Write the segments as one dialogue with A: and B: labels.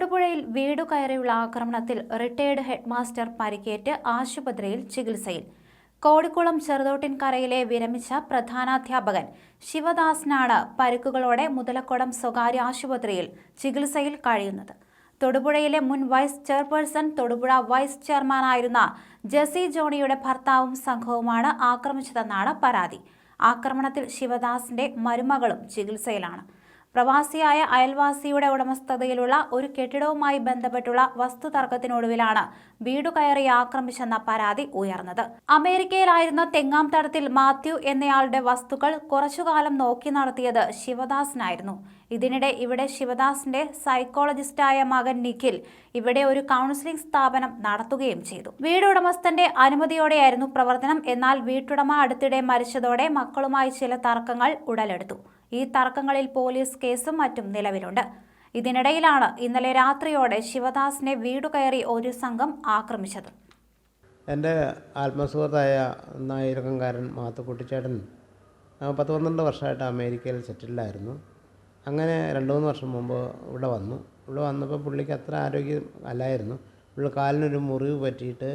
A: തൊടുപുഴയിൽ വീടു കയറിയുള്ള ആക്രമണത്തിൽ റിട്ടയർഡ് ഹെഡ്മാസ്റ്റർ പരിക്കേറ്റ് ആശുപത്രിയിൽ ചികിത്സയിൽ. കോടിക്കുളം ചെറുതോട്ടിൻകരയിലെ വിരമിച്ച പ്രധാനാധ്യാപകൻ ശിവദാസിനാണ് പരുക്കുകളോടെ മുതലക്കുടം സ്വകാര്യ ആശുപത്രിയിൽ ചികിത്സയിൽ കഴിയുന്നത്. തൊടുപുഴയിലെ മുൻ വൈസ് ചെയർപേഴ്സൺ തൊടുപുഴ വൈസ് ചെയർമാനായിരുന്ന ജെസി ജോണിയുടെ ഭർത്താവും സംഘവുമാണ് ആക്രമിച്ചതെന്നാണ് പരാതി. ആക്രമണത്തിൽ ശിവദാസിന്റെ മരുമകളും ചികിത്സയിലാണ്. പ്രവാസിയായ അയൽവാസിയുടെ ഉടമസ്ഥതയിലുള്ള ഒരു കെട്ടിടവുമായി ബന്ധപ്പെട്ടുള്ള വസ്തുതർക്കത്തിനൊടുവിലാണ് വീടു കയറി ആക്രമിച്ചെന്ന പരാതി ഉയർന്നത്. അമേരിക്കയിലായിരുന്ന തെങ്ങാം തടത്തിൽ മാത്യു എന്നയാളുടെ വസ്തുക്കൾ കുറച്ചുകാലം നോക്കി നടത്തിയത് ശിവദാസിനായിരുന്നു. ഇതിനിടെ ഇവിടെ ശിവദാസിന്റെ സൈക്കോളജിസ്റ്റായ മകൻ നിഖിൽ ഇവിടെ ഒരു കൗൺസിലിംഗ് സ്ഥാപനം നടത്തുകയും ചെയ്തു. വീടുടമസ്ഥന്റെ അനുമതിയോടെയായിരുന്നു പ്രവർത്തനം. എന്നാൽ വീട്ടുടമ അടുത്തിടെ മരിച്ചതോടെ മക്കളുമായി ചില തർക്കങ്ങൾ ഉടലെടുത്തു. ഈ തർക്കങ്ങളിൽ പോലീസ് കേസും മറ്റും നിലവിലുണ്ട്. ഇതിനിടയിലാണ് ഇന്നലെ രാത്രിയോടെ ശിവദാസിനെ വീടു കയറി ഒരു സംഘം ആക്രമിച്ചത്.
B: എന്റെ ആത്മസുഹൃത്തായ നായിരക്കാരൻ മാത്തുക്കുട്ടിച്ചേട്ടൻ പത്ത് പന്ത്രണ്ട് വർഷമായിട്ട് അമേരിക്കയിൽ സെറ്റിൽഡായിരുന്നു അങ്ങനെ രണ്ട് മൂന്ന് വർഷം മുമ്പ് ഇവിടെ വന്നു. ഇവിടെ വന്നപ്പോൾ പുള്ളിക്ക് അത്ര ആരോഗ്യം അല്ലായിരുന്നു. പുള്ളി കാലിനൊരു മുറിവ് പറ്റിയിട്ട്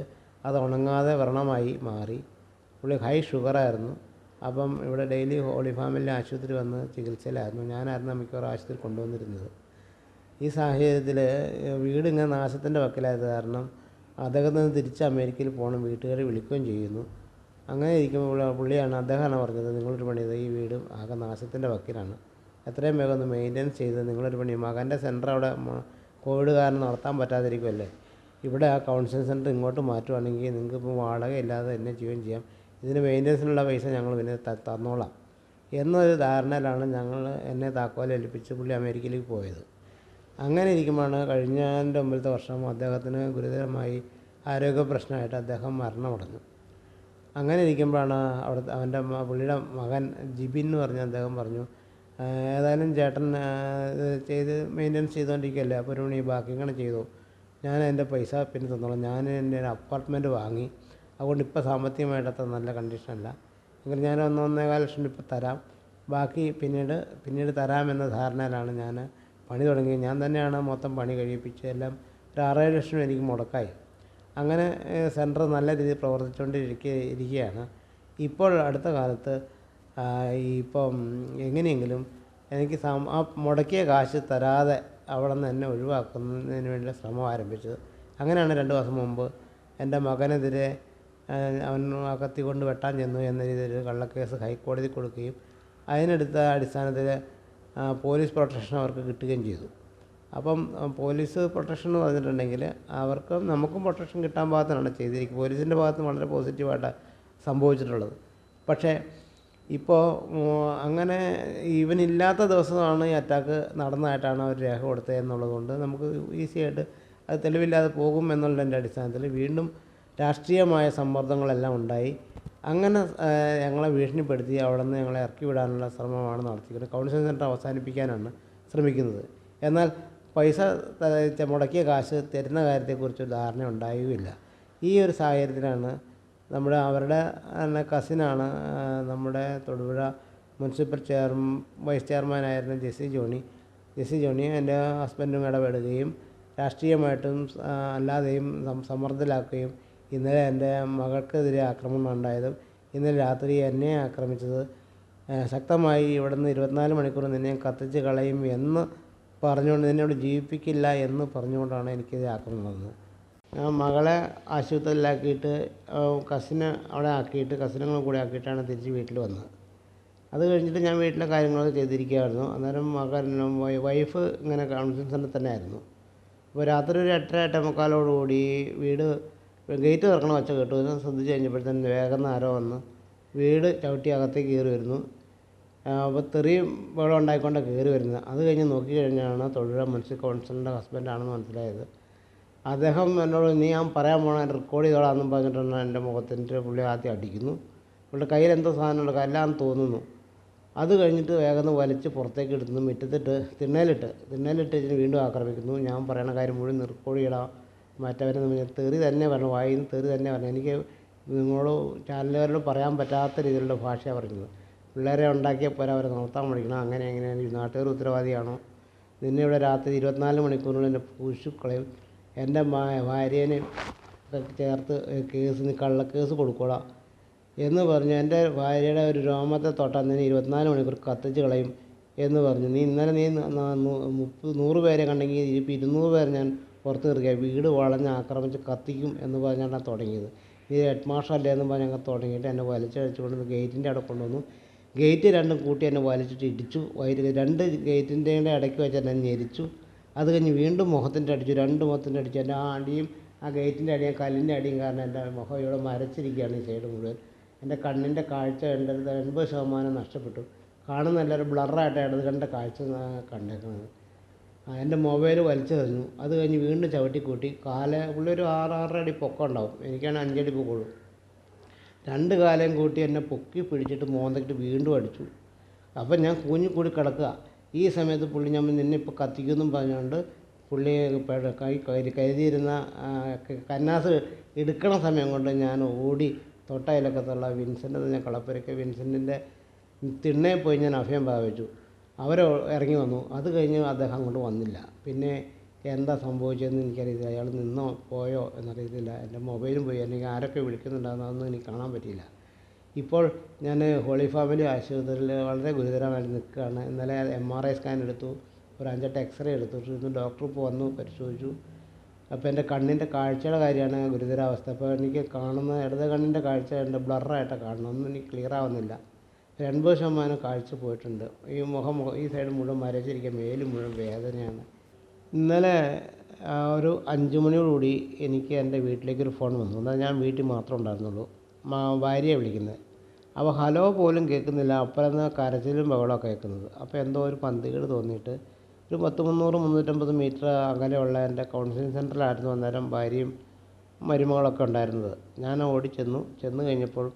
B: അത് ഉണങ്ങാതെ വ്രണമായി മാറി. പുള്ളി ഹൈ ഷുഗറായിരുന്നു. അപ്പം ഇവിടെ ഡെയിലി ഹോളി ഫാമിലി ആശുപത്രി വന്ന് ചികിത്സയിലായിരുന്നു. ഞാനായിരുന്നു മിക്കവാറും ആശുപത്രി കൊണ്ടുവന്നിരുന്നത്. ഈ സാഹചര്യത്തിൽ വീട് ഇങ്ങനെ നാശത്തിന്റെ വക്കിലായത് കാരണം അദ്ദേഹത്തിൽ നിന്ന് തിരിച്ച് അമേരിക്കയിൽ പോകണം വീട്ടുകാരെ വിളിക്കുകയും ചെയ്യുന്നു. അങ്ങനെ ഇരിക്കുമ്പോൾ പുള്ളി- പുള്ളിയാണ് അദ്ദേഹമാണ് പറഞ്ഞത് നിങ്ങളൊരു പണി ഈ വീട് ആകെ നാശത്തിന്റെ വക്കിലാണ്. എത്രയും വേഗം ഒന്ന് മെയിന്റെനൻസ് ചെയ്ത് നിങ്ങളൊരു പണി മകന്റെ സെന്റർ അവിടെ കോവിഡ് കാരണം നടത്താൻ പറ്റാതിരിക്കുമല്ലേ ഇവിടെ ആ കൗൺസിലിംഗ് സെന്റർ ഇങ്ങോട്ട് മാറ്റുവാണെങ്കിൽ നിങ്ങൾക്ക് ഇപ്പോൾ വാടക ഇല്ലാതെ എന്നെ ചെയ്യുകയും ചെയ്യാം. ഇതിന് മെയിന്റനൻസിനുള്ള പൈസ ഞങ്ങൾ പിന്നെ തന്നോളാം. എന്നൊരു ധാരണയിലാണ് ഞങ്ങൾ എന്നെ താക്കോൽ ഏൽപ്പിച്ച് പുള്ളി അമേരിക്കയിലേക്ക് പോയത്. അങ്ങനെ ഇരിക്കുമ്പോഴാണ് കഴിഞ്ഞ മുമ്പിലത്തെ വർഷം അദ്ദേഹത്തിന് ഗുരുതരമായി ആരോഗ്യ പ്രശ്നമായിട്ട് അദ്ദേഹം മരണമടഞ്ഞു. അങ്ങനെ ഇരിക്കുമ്പോഴാണ് അവിടുത്തെ അവന്റെ പുള്ളിയുടെ മകൻ ജിബിൻ എന്ന് പറഞ്ഞ അദ്ദേഹം പറഞ്ഞു "ആ, ഏതായാലും ചേട്ടൻ ചെയ്ത് മെയിന്റനൻസ് ചെയ്തുകൊണ്ടിരിക്കുകയല്ലേ അപ്പോൾ ഒരു മണി ബാക്കി ഇങ്ങനെ ചെയ്തു. ഞാൻ എന്റെ പൈസ പിന്നെ തന്നോളാം. ഞാൻ എന്റെ അപ്പാർട്ട്മെന്റ് വാങ്ങി. അതുകൊണ്ട് ഇപ്പോൾ സാമ്പത്തികമായിട്ട് അത്ര നല്ല കണ്ടീഷനല്ല. എങ്കിൽ ഞാൻ ഒന്ന് ഒന്നേകാൽ ലക്ഷം ഇപ്പോൾ തരാം. ബാക്കി പിന്നീട് പിന്നീട് തരാമെന്ന ധാരണയിലാണ് ഞാൻ പണി തുടങ്ങിയത്. ഞാൻ തന്നെയാണ് മൊത്തം പണി കഴിയിപ്പിച്ച് എല്ലാം ഒരു ആറേഴ് ലക്ഷം എനിക്ക് മുടക്കായി. അങ്ങനെ സെന്റർ നല്ല രീതിയിൽ പ്രവർത്തിച്ചുകൊണ്ടിരിക്കുക ഇരിക്കുകയാണ്. ഇപ്പോൾ അടുത്ത കാലത്ത് ഇപ്പം എങ്ങനെയെങ്കിലും എനിക്ക് ആ മുടക്കിയ കാശ് തരാതെ അവിടെ നിന്ന് എന്നെ ഒഴിവാക്കുന്നതിന് വേണ്ടിയുള്ള ശ്രമം ആരംഭിച്ചത്. അങ്ങനെയാണ് രണ്ട് മാസം മുമ്പ് എന്റെ മകനെതിരെ ആ, അവൻ അകത്തി കൊണ്ട് വെട്ടാൻ ചെന്നു എന്ന രീതിയിൽ കള്ളക്കേസ് ഹൈക്കോടതി കൊടുക്കുകയും അതിനെടുത്ത അടിസ്ഥാനത്തിൽ ആ, പോലീസ് പ്രൊട്ടക്ഷൻ അവർക്ക് കിട്ടുകയും ചെയ്തു. അപ്പം പോലീസ് പ്രൊട്ടക്ഷൻ എന്ന് പറഞ്ഞിട്ടുണ്ടെങ്കിൽ അവർക്കും നമുക്കും പ്രൊട്ടക്ഷൻ കിട്ടാൻ പാകത്തിനാണ് ചെയ്തിരിക്കുന്നത്. പോലീസിന്റെ ഭാഗത്ത് വളരെ പോസിറ്റീവായിട്ട് സംഭവിച്ചിട്ടുള്ളത്. പക്ഷേ ഇപ്പോൾ അങ്ങനെ ഇവനില്ലാത്ത ദിവസമാണ് ഈ അറ്റാക്ക് നടന്നതായിട്ടാണ് അവർ രേഖ കൊടുത്തത് എന്നുള്ളതുകൊണ്ട് നമുക്ക് ഈസിയായിട്ട് അത് തെളിവില്ലാതെ പോകും എന്നുള്ളതിന്റെ അടിസ്ഥാനത്തിൽ വീണ്ടും രാഷ്ട്രീയമായ സമ്മർദ്ദങ്ങളെല്ലാം ഉണ്ടായി. അങ്ങനെ ഞങ്ങളെ ഭീഷണിപ്പെടുത്തി അവിടെ നിന്ന് ഞങ്ങളെ ഇറക്കി വിടാനുള്ള ശ്രമമാണ് നടത്തിക്കുന്നത് കൗൺസിലിംഗ് സെന്റർ അവസാനിപ്പിക്കാനാണ് ശ്രമിക്കുന്നത്. എന്നാൽ പൈസ മുടക്കിയ കാശ് തരുന്ന കാര്യത്തെക്കുറിച്ച് ധാരണ ഉണ്ടായുകയില്ല ഈ ഒരു സാഹചര്യത്തിലാണ് നമ്മുടെ അവരുടെ കസിനാണ് നമ്മുടെ തൊടുപുഴ മുനിസിപ്പൽ ചെയർ വൈസ് ചെയർമാനായിരുന്ന ജെസി ജോണി. ജെസി ജോണി എന്റെ ഹസ്ബൻഡും ഇടപെടുകയും രാഷ്ട്രീയമായിട്ടും അല്ലാതെയും സമ്മർദ്ദത്തിലാക്കുകയും ഇന്നലെ എന്റെ മകൾക്കെതിരെ ആക്രമണം ഉണ്ടായതും ഇന്നലെ രാത്രി എന്നെ ആക്രമിച്ചത്. ശക്തമായി ഇവിടുന്ന് ഇരുപത്തിനാല് മണിക്കൂർ നിന്നെ കത്തിച്ച് കളയും എന്ന് പറഞ്ഞുകൊണ്ട് നിന്നോട് ജീവിപ്പിക്കില്ല എന്ന് പറഞ്ഞുകൊണ്ടാണ് എനിക്കിത് ആക്രമണം വന്നത് ഞാൻ മകളെ ആശുപത്രിയിലാക്കിയിട്ട് കസിനെ അവിടെ ആക്കിയിട്ട് കസിനങ്ങളും കൂടെ ആക്കിയിട്ടാണ് തിരിച്ച് വീട്ടിൽ വന്നത്. അത് കഴിഞ്ഞിട്ട് ഞാൻ വീട്ടിലെ കാര്യങ്ങളൊക്കെ ചെയ്തിരിക്കുകയായിരുന്നു. അന്നേരം മകൻ വൈഫ് ഇങ്ങനെ കൗൺസിലിംഗ് സെന്ററിൽ തന്നെ ആയിരുന്നു അപ്പോൾ രാത്രി ഒരു എട്ടര എട്ടേ മുക്കാലോടുകൂടി വീട് ഗേറ്റ് തുറക്കണ വച്ച കേട്ടു. എന്ന് ശ്രദ്ധിച്ച് കഴിഞ്ഞപ്പോഴത്തേന് വേഗം ആരോ വന്ന് വീട് ചവിട്ടി അകത്തേക്ക് കയറി വരുന്നു. അപ്പോൾ തെറിയും വെള്ളം ഉണ്ടായിക്കൊണ്ടാണ് കയറി വരുന്നത്. അത് കഴിഞ്ഞ് നോക്കി കഴിഞ്ഞാണ് മുനിസിപ്പൽ കൗൺസിലിന്റെ ഹസ്ബൻഡാണെന്ന് മനസ്സിലായത്. അദ്ദേഹം എന്നോട് നീ ഞാൻ പറയാൻ പോണ റെക്കോർഡ് ചെയ്തോളാന്നും പറഞ്ഞിട്ടാണ് എന്റെ മുഖത്തിന്റെ പുള്ളി ആദ്യം അടിക്കുന്നു. പുള്ളിയുടെ കയ്യിൽ എന്തോ സാധനമുണ്ട് കല്ലാന്ന് തോന്നുന്നു. അത് കഴിഞ്ഞിട്ട് വേഗം വലിച്ച് പുറത്തേക്ക് എടുക്കുന്നു മുറ്റത്തിട്ട് തിണ്ണയിലിട്ട് തിണ്ണയിലിട്ട് വീണ്ടും ആക്രമിക്കുന്നു. ഞാൻ പറയണ കാര്യം മുഴുവൻ റെക്കോർഡ് ചെയ്യണം നമ്മൾ തെറി തന്നെ പറഞ്ഞു വായിൽ നിന്ന് തെറി തന്നെ പറഞ്ഞു. എനിക്ക് നിങ്ങളോട് ചാനലുകാരോട് പറയാൻ പറ്റാത്ത രീതിയിലുള്ള ഭാഷയാണ് പറയുന്നത് പിള്ളേരെ ഉണ്ടാക്കിയ പോലെ അവരെ നോർത്താൻ പഠിക്കണം. അങ്ങനെ എങ്ങനെ ഈ നാട്ടുകാർ ഉത്തരവാദിയാണോ? നിന്നെ ഇവിടെ രാത്രി ഇരുപത്തിനാല് മണിക്കൂറിനുള്ളിൽ എന്റെ പൂശുക്കളെയും എന്റെ ഭാര്യേനെയും ചേർത്ത് കേസ് കള്ളക്കേസ് കൊടുക്കോളാം എന്ന് പറഞ്ഞു. എന്റെ ഭാര്യയുടെ ഒരു രോമത്തെ തൊട്ടാൽ നിന്നെ ഇരുപത്തിനാല് മണിക്കൂർ കത്തിച്ച് കളയും എന്ന് പറഞ്ഞു. നീ ഇന്നലെ നൂ- മുപ്പത് നൂറ് പേരെ കണ്ടെങ്കിൽ ഇപ്പം ഇരുന്നൂറ് പേരെ ഞാൻ പുറത്ത് നിർക്കുക വീട് വളഞ്ഞ് ആക്രമിച്ച് കത്തിക്കും എന്ന് പറഞ്ഞാണ് തുടങ്ങിയത്. ഇത് ഹെഡ് അല്ലേ എന്ന് പറഞ്ഞ് അങ്ങ് തുടങ്ങിയിട്ട് എന്നെ വലിച്ചഴിച്ചുകൊണ്ട് ഗേറ്റിന്റെ അവിടെ കൊണ്ടുവന്നു. ഗേറ്റ് രണ്ടും കൂട്ടി എന്നെ വലിച്ചിട്ട് ഇടിച്ചു. വൈദ്യുതി രണ്ട് ഗേറ്റിന്റെ ഇടയ്ക്ക് വെച്ച് എന്നെ ഞെരിച്ചു. അത് കഴിഞ്ഞ് വീണ്ടും മുഖത്തിന്റെ അടിച്ചു. രണ്ട് മുഖത്തിന്റെ അടിച്ചു. എന്റെ ആ അടിയും ആ ഗേറ്റിന്റെ അടിയും കല്ലിന്റെ അടിയും കാരണം എന്റെ മുഖം ഇവിടെ മരച്ചിരിക്കുകയാണ് ഈ സൈഡ് മുഴുവൻ. എന്റെ കണ്ണിന്റെ കാഴ്ച അടുത്ത് എൺപത് ശതമാനം നഷ്ടപ്പെട്ടു. കാണുന്ന എല്ലാവരും ബ്ലറായിട്ടാണ് ഇടത് കണ്ട കാഴ്ച കണ്ടേക്കുന്നത്. എന്റെ മൊബൈൽ വലിച്ചെറിഞ്ഞു അത് കഴിഞ്ഞ് വീണ്ടും ചവിട്ടിക്കൂട്ടി കാൽ ഒരു ആറ് ആറര അടി പൊക്കം ഉണ്ടാവും. എനിക്കാണ് അഞ്ചടി പൊക്കമുള്ളൂ രണ്ട് കാലം കൂട്ടി എന്നെ പൊക്കി പിടിച്ചിട്ട് മോന്തക്കിട്ട് വീണ്ടും അടിച്ചു. അപ്പം ഞാൻ കൂഞ്ഞു കൂടി കിടക്കുക. ഈ സമയത്ത് പുള്ളി ഞാൻ നിന്നെ ഇപ്പോൾ കത്തിക്കുമെന്നും പറഞ്ഞുകൊണ്ട് പുള്ളി കൈ കരു കരുതിയിരുന്ന കന്നാസ് എടുക്കണ സമയം കൊണ്ട് ഞാൻ ഓടി തൊട്ടയിലൊക്കത്തുള്ള വിൻസെന്റ് ഞാൻ കളപ്പുരയ്ക്ക് വിൻസെന്റിന്റെ തിണ്ണയിൽ പോയി ഞാൻ അഭയം പ്രാപിച്ചു. അവർ ഇറങ്ങി വന്നു. അത് കഴിഞ്ഞ് അദ്ദേഹം അങ്ങോട്ട് വന്നില്ല. പിന്നെ എന്താ സംഭവിച്ചതെന്ന് എനിക്കറിയില്ല അയാൾ നിന്നോ പോയോ എന്നറിയത്തില്ല എന്റെ മൊബൈലും പോയി. അല്ലെങ്കിൽ ആരൊക്കെ വിളിക്കുന്നുണ്ടാകുന്നതെന്നും എനിക്ക് കാണാൻ പറ്റിയില്ല. ഇപ്പോൾ ഞാൻ ഹോളി ഫാമിലി ആശുപത്രിയിൽ വളരെ ഗുരുതരമായി നിൽക്കുകയാണ്. ഇന്നലെ എം ആർ ഐ സ്കാൻ എടുത്തു. ഒരു അഞ്ചെട്ട് എക്സ്റേ എടുത്തു. ഇന്ന് ഡോക്ടർ ഇപ്പോൾ വന്നു പരിശോധിച്ചു. അപ്പോൾ എന്റെ കണ്ണിന്റെ കാഴ്ചയുടെ കാര്യമാണ് ഗുരുതരാവസ്ഥ. അപ്പോൾ എനിക്ക് കാണുന്ന ഇടത് കണ്ണിന്റെ കാഴ്ച എന്റെ ബ്ലറായിട്ടാണ് കാണുന്നത്. ഒന്നും എനിക്ക് ക്ലിയർ ആവുന്നില്ല. എൺപത് ശതമാനം കാഴ്ച പോയിട്ടുണ്ട്. ഈ മുഖം ഈ സൈഡ് മുഴുവൻ മരച്ചിരിക്കുക മേൽ മുഴുവൻ വേദനയാണ്. ഇന്നലെ ഒരു അഞ്ച് മണിയോടുകൂടി എനിക്ക് എന്റെ വീട്ടിലേക്കൊരു ഫോൺ വന്നു. എന്നാൽ ഞാൻ വീട്ടിൽ മാത്രം ഉണ്ടായിരുന്നുള്ളൂ. ഭാര്യയെ വിളിക്കുന്നത്. അപ്പോൾ ഹലോ പോലും കേൾക്കുന്നില്ല. അപ്പുറന്ന് കരച്ചിലും ബഹളമൊക്കെ കേൾക്കുന്നത്. അപ്പോൾ എന്തോ ഒരു പന്തികേട് തോന്നിയിട്ട് ഒരു പത്ത് മുന്നൂറ് മുന്നൂറ്റമ്പത് മീറ്റർ അകലെയുള്ള എന്റെ കൗൺസിലിംഗ് സെന്ററിലായിരുന്നു അന്നേരം ഭാര്യയും മരുമകളൊക്കെ ഉണ്ടായിരുന്നത്. ഞാൻ ഓടി ചെന്നു. ചെന്ന് കഴിഞ്ഞപ്പോൾ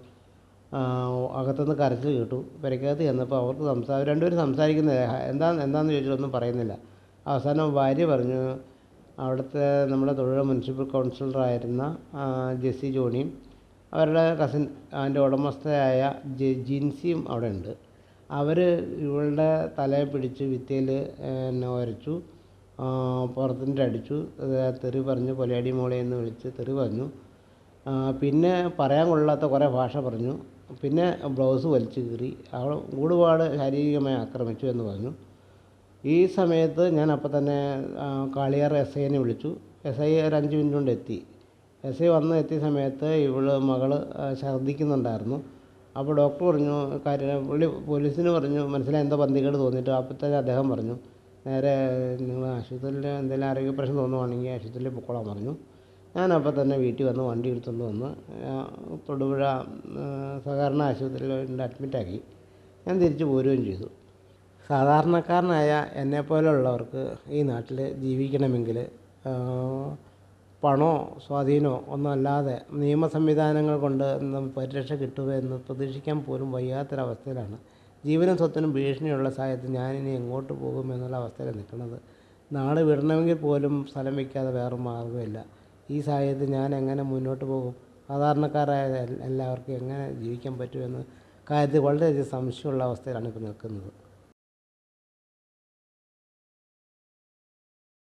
B: അകത്തുനിന്ന് കരച്ചിൽ കേട്ടു. പെരക്കകത്ത് ചെന്നപ്പോൾ അവർക്ക് സംസാരം രണ്ടുപേരും സംസാരിക്കുന്നത് എന്താ എന്താണെന്ന് ചോദിച്ചിട്ടൊന്നും പറയുന്നില്ല. അവസാനം ഭാര്യ പറഞ്ഞു അവിടുത്തെ നമ്മുടെ തൊഴിൽ മുനിസിപ്പൽ കൗൺസിലറായിരുന്ന ജെസ്സി ജോണിയും അവരുടെ കസിൻ അതിന്റെ ഉടമസ്ഥയായ ജെ ജിൻസിയും അവിടെ ഉണ്ട് അവർ ഇവളുടെ തലയെ പിടിച്ച് വിത്തയിൽ എന്നെ ഉരച്ചു ആ, പുറത്തിന്റെ അടിച്ചു. തെറി പറഞ്ഞു കൊലയാടി മോളെ എന്ന് വിളിച്ച് തെറി പറഞ്ഞു. പിന്നെ പറയാൻ കൊള്ളാത്ത കുറേ ഭാഷ പറഞ്ഞു. പിന്നെ ബ്ലൗസ് വലിച്ചു കീറി. അവൾ ഒരുപാട് ശാരീരികമായി ആക്രമിച്ചു എന്ന് പറഞ്ഞു. ഈ സമയത്ത് ഞാൻ അപ്പം തന്നെ കാളിയർ എസ് ഐനെ വിളിച്ചു. എസ് ഐ ഒരു അഞ്ച് മിനിറ്റ് കൊണ്ട് എത്തി. എസ് ഐ വന്ന് എത്തിയ സമയത്ത് ഇവൾ മകൾ ഛർദ്ദിക്കുന്നുണ്ടായിരുന്നു. അപ്പോൾ ഡോക്ടർ പറഞ്ഞു കാര്യം പുള്ളി പോലീസിന് പറഞ്ഞു മനസ്സിലായി എന്താ പന്തികേട് തോന്നിയിട്ട്. അപ്പോൾ തന്നെ അദ്ദേഹം പറഞ്ഞു നേരെ നിങ്ങൾ ആശുപത്രിയിൽ എന്തെങ്കിലും ആരോഗ്യ പ്രശ്നം തോന്നുവാണെങ്കിൽ ആശുപത്രിയിൽ പൊക്കോളാൻ പറഞ്ഞു. ഞാൻ അപ്പം തന്നെ വീട്ടിൽ വന്ന് വണ്ടി എടുത്തുകൊണ്ട് വന്ന് തൊടുപുഴ സഹകരണ ആശുപത്രിയിൽ അഡ്മിറ്റാക്കി ഞാൻ തിരിച്ച് പോരുകയും ചെയ്തു. സാധാരണക്കാരനായ എന്നെപ്പോലുള്ളവർക്ക് ഈ നാട്ടിൽ ജീവിക്കണമെങ്കിൽ പണോ സ്വാധീനമോ ഒന്നും അല്ലാതെ നിയമ സംവിധാനങ്ങൾ കൊണ്ട് പരിരക്ഷ കിട്ടുമെന്ന് പ്രതീക്ഷിക്കാൻ പോലും വയ്യാത്തൊരവസ്ഥയിലാണ്. ജീവനും സ്വത്തിനും ഭീഷണിയുള്ള സാഹചര്യത്തിൽ ഞാനിനി എങ്ങോട്ട് പോകുമെന്നുള്ള അവസ്ഥയിലാണ് നിൽക്കുന്നത്. നാട് വിടണമെങ്കിൽ പോലും സ്ഥലം വയ്ക്കാതെ വേറെ മാർഗമില്ല. ഈ സാഹചര്യത്തിൽ ഞാൻ എങ്ങനെ മുന്നോട്ട് പോകും? സാധാരണക്കാരായ എല്ലാവർക്കും എങ്ങനെ ജീവിക്കാൻ പറ്റുമെന്ന് കാര്യത്തിൽ വളരെയധികം സംശയമുള്ള അവസ്ഥയിലാണ് ഇപ്പോൾ നിൽക്കുന്നത്.